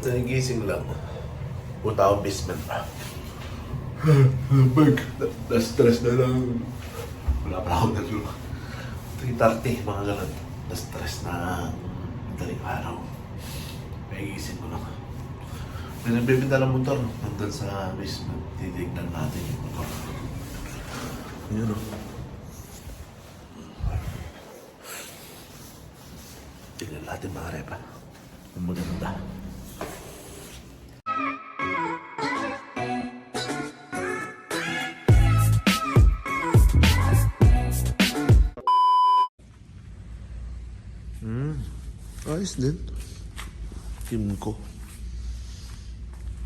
Nagigising lang. Punta akong basement pa. Bag. Na-stress na lang. Wala pa akong nalulog. 3.30, mga ganun. Na-stress na madaling araw. Nagigising ko lang. May nagbibinta ng motor. Nandun sa basement. Titignan natin yung motor. Yun o. Tignan natin mga repa. Ang maganda. Ayos din. Kim ko.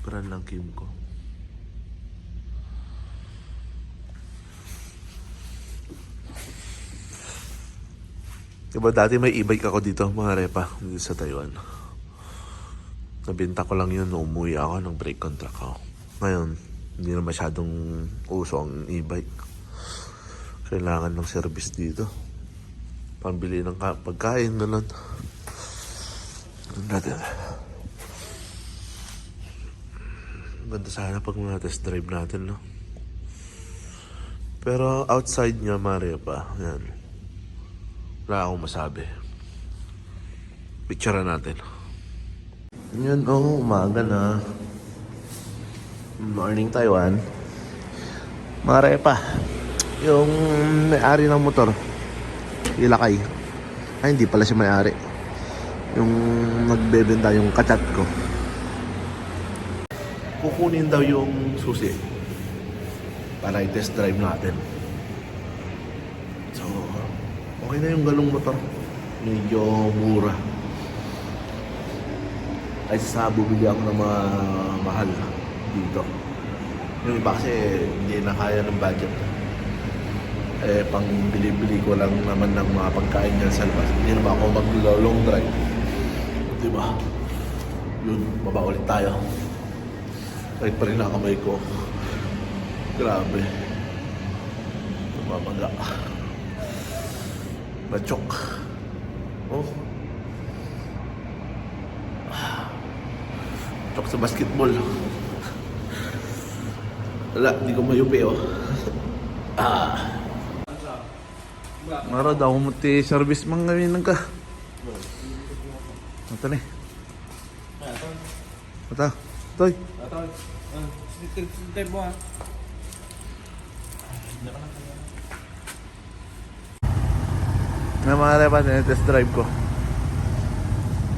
Peran ng Kim ko. Diba dati may e-bike ako dito, mga repa, dito sa Taiwan. Nabinta ko lang yun nung umuwi ako ng break contract ako. Ngayon, hindi na masyadong uso ang e-bike. Kailangan ng service dito. Pambili ng ka- pagkain, ganun. Natin. Ganda sana pag mga test drive natin, no? Pero outside niya, Maria pa, yan. Wala akong masabi. Picture natin. Yun, oh, umaga na. Morning, Taiwan. Mga repa, yung may-ari ng motor, ilakay. Ay, hindi pala siya may-ari. Yung nagbebenta yung kachat ko. Kukunin daw yung susi para i-test drive natin. So, okay na yung galong motor. Medyo mura. Ay sa bumili ako ng mga mahal dito. Yung iba kasi hindi na kaya ng budget. Eh, pang bili-bili ko lang naman ng mga pagkain dyan sa labas. Hindi naman ako mag-long drive. Diba? Yun, baba ulit tayo. Kahit pa rin ang kamay ko. Grabe. Tumamaga. Machok. Oh. Chok sa basketball. Wala, hindi ko mayupi oh. ah. Mara daw mo ti service mang gawin ka. Ito ni. Ito. Toy. Tayo mo ah. May mga repa din, test drive ko.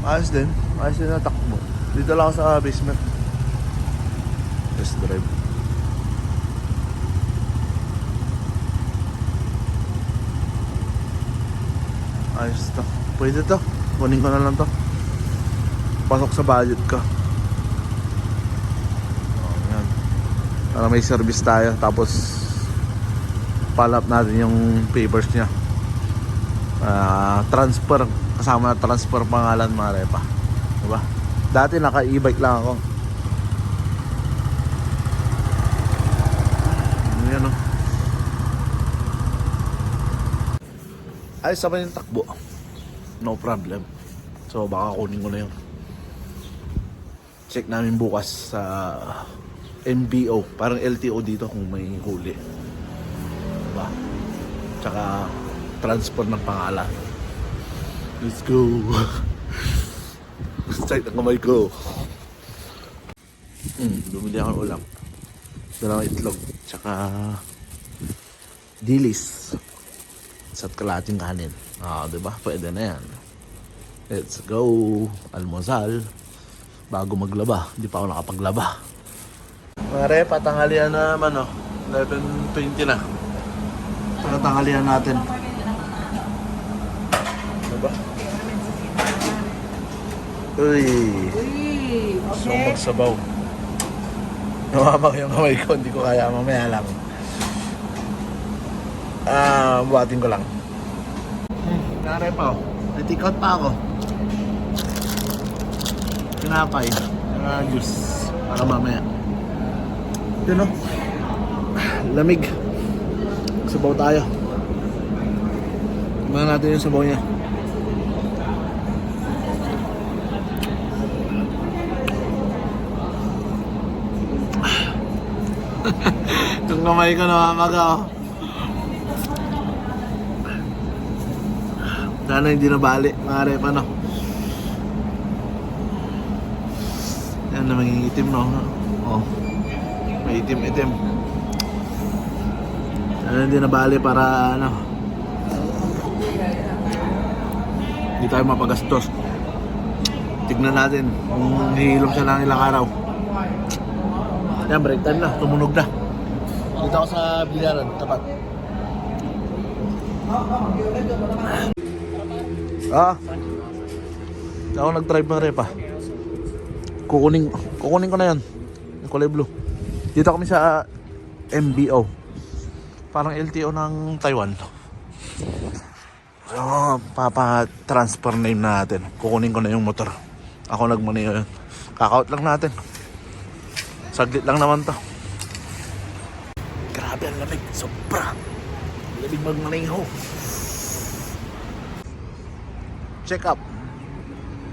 Ayos din. Ayos din na takbo. Dito lang ako sa basement. Test drive. Ayos to. Pwede to. Kunin ko na lang to. Pasok sa budget ko. Oh, yan. Para may service tayo. Tapos, up natin yung papers niya. Ah, transfer kasama na transfer pangalan mga repa diba dati naka e-bike lang ako yan oh ayos naman yung takbo no problem so baka kunin ko na yun check namin bukas sa NBO parang LTO dito kung may huli diba tsaka transfer ng pangalan. Let's go. Straight ang kamay ko. Hmm, bumili ako ng ulam. Dalawang itlog. Tsaka dilis. Sa kalating kanin. Ah, di ba? Pwede na yan. Let's go. Almusal. Bago maglaba. Hindi pa ako nakapaglaba. Mare, patanghalian na naman oh. 11.20 na. Patanghalian natin. Diba? Uy, Uy, gusto kong magsabaw. Namamang yung kamay ko, hindi ko kaya mamaya lang. Ah, buhatin ko lang. Nare pa ako. Out pa ako tinapay, mga juice para mamaya. Yun o. Lamig. Sabaw tayo. Tingnan natin yung sabaw niya. Itong kamay ko namamaga oh. Sana hindi nabali, mga rep, ano. Yan na maging itim no. Oh. May itim-itim. Sana hindi nabali para ano. Hindi tayo mapagastos. Tignan natin kung hihilom siya ng ilang araw. Yan, break time na. Tumunog na. Dito ako sa bilyaran, tapat. Ah. Ako nag-drive ng repa. Kukunin, kukunin ko na yan. Yung kulay blue. Dito kami sa MBO. Parang LTO ng Taiwan. So, papa-transfer name natin. Kukunin ko na yung motor. Ako nagmaneho yun. Kakaut lang natin. Saglit lang naman to. Grabe ang lamig. Sobra. Lamig magmaneho. Check up.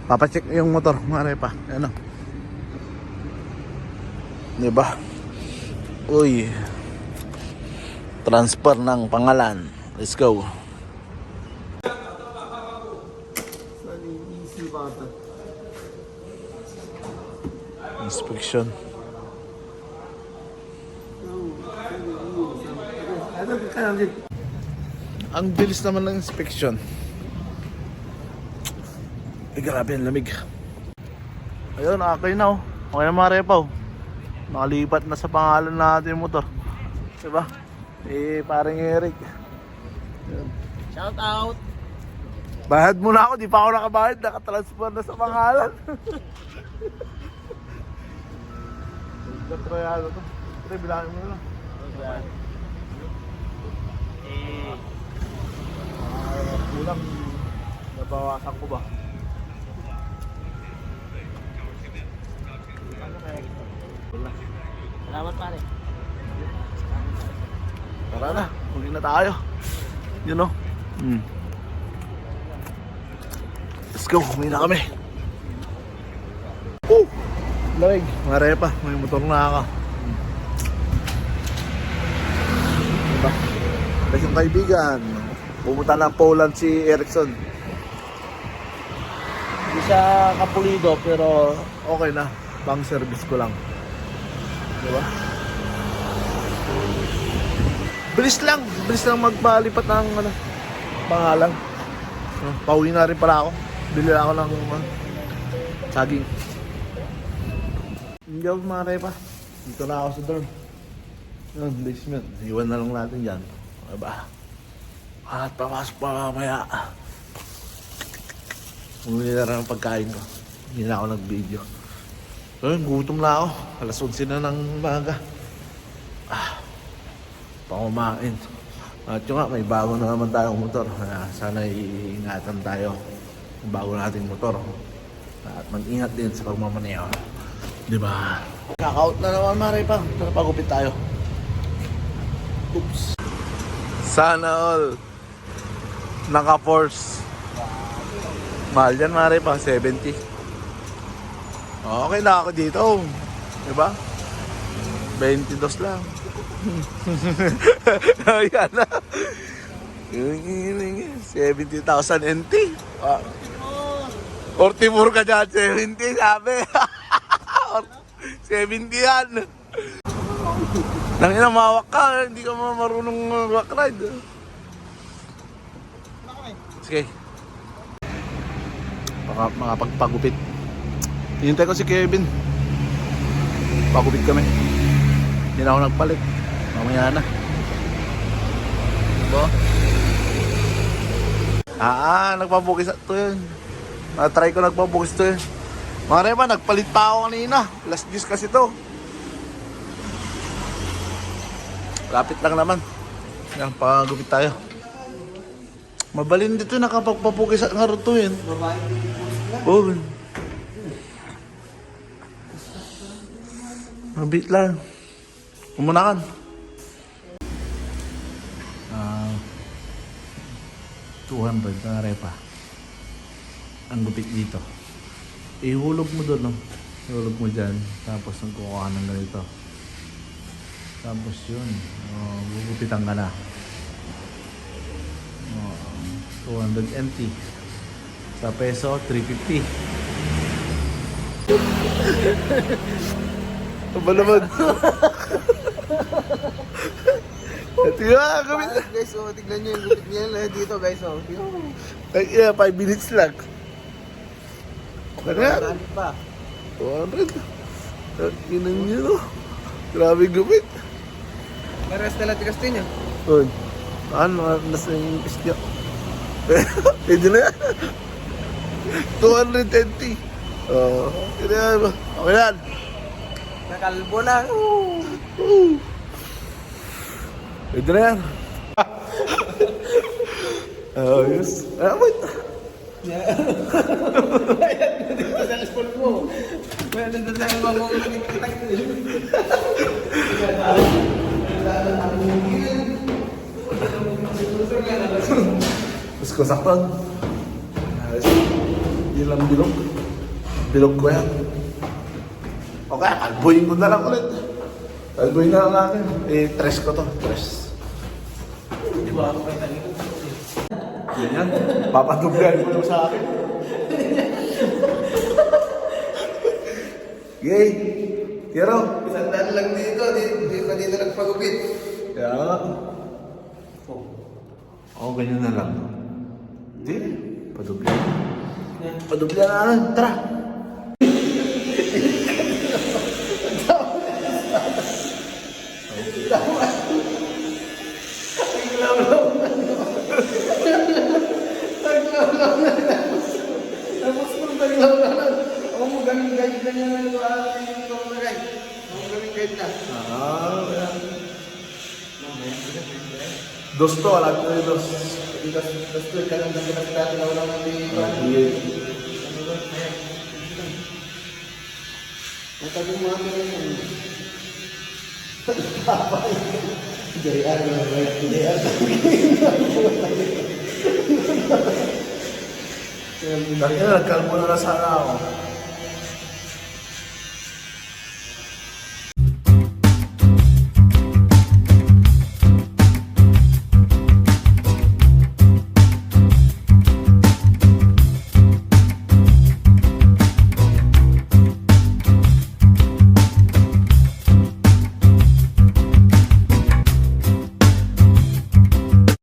Papacheck yung motor, mga repa. Ano? Diba? Uy. Transfer ng pangalan. Let's go. Inspection. Ang bilis naman ng inspection. Ay, grabe ang lamig. Ayun, okay na oh. Okay na mga repaw. Nakalipat na sa pangalan natin yung motor. Diba? Eh, parang Eric. Shout out! Bayad muna ako, di pa ako nakabayad. Nakatransfer na sa pangalan. Gatrayado to. Pre, bilangin mo na lang. Eh, Ah, kulang. Nabawasan ko ba? Salamat pare. Tara na, huli na tayo. You know? Hmm. Let's go, humingi na kami. Oh! Lamig. Mare pa, may motor na ako. Diba? Tapos yung kaibigan, pumunta ng Poland si Erickson. Hindi siya kapulido pero okay na. Pang service ko lang. Diba? Bilis lang. Bilis lang magpalipat ng ano, pangalan. Uh, pauwi na rin pala ako. Bili ako ng uh, saging. Hindi ako mga repa. Dito na ako sa dorm. Yun, basement. Iwan na lang natin dyan. Diba? At papasok pa mamaya. Bumili na rin ang pagkain ko. Hindi na ako nag-video. Ayun, gutom na ako. Alas 11 na ng umaga. Ah, pangumain. At yun nga, may bago na naman tayong motor. Kaya sana iingatan tayo ng bago nating motor. At mag-ingat din sa pagmamaneho. Di ba? Kakaut na naman, Mare pa. Tara, pagupit tayo. Oops. Sana all. Naka-force. Mahal yan, Mare pa. 70. Okay na ako dito. Di ba? 22 lang. Ayan na. 70,000 NT. Ah. 44 ka dyan, 70 sabi. 70 yan. Nang ina, mawak ka. Hindi ka ma- marunong rock ride. Sige. Baka makapagpagupit. Hintay ko si Kevin. Pagupit kami. Hindi na ako nagpalit. Mamaya na. Diba? Ah, nagpabukis to yun. Na-try ko nagpabukis to yun. Mga reba, nagpalit pa ako kanina. Last juice kasi to. Lapit lang naman. Yan, pagupit tayo. Mabalin dito nakapagpapukis at nga to yun. Oo. Mabit lang. Umunakan. Ah, 200 na repa. Ang gupit dito. Ihulog mo doon, no? Ihulog mo dyan. Tapos ang kukuha ng ganito. Tapos yun, oh, gugupitan ka na. Oh, 200 NT. Sa peso, 350. Aba naman. Ito nga, gawin na. guys, oh, tignan nyo yung gupit niya lahat dito guys. Oh. Ay, yeah, 5 minutes lang. Ano? Marami pa. 200. Yun ang yun, oh. Grabe gupit. Maras na lang tigas din yun. Yun. Ano, nasa yung pistyo. Pwede na yan. 220. Oo. Yun na yan. Okay na. Nakalbo na. Pwede na yan. Ayos. Ah, wait. Well, nandun tayo mamumulit kitang Mas ko saktan. Ayos. Yun lang bilog. Bilog ko yan. Okay, kalboyin ko na lang ulit. Kalboyin na lang natin. Eh, tres ko to. Tres. Di ba ako kayo? Yan yan. Papadublan mo lang sa akin. Yay! Kero! Isang daan lang dito. Di, di pa dito nagpagupit. Kaya nga. Oo, ganyan na lang. Hindi. Padublan. Padublan na lang. Tara! Dos to, alam ko yung dos. Tapos, tapos ko, kalang ganda na kita. Tinaw lang natin yung ito. Sige. Natabi mo ako rin yun. Dari ako na ba? Dari ako. Dahil na, nagkalbo na lang sana ako.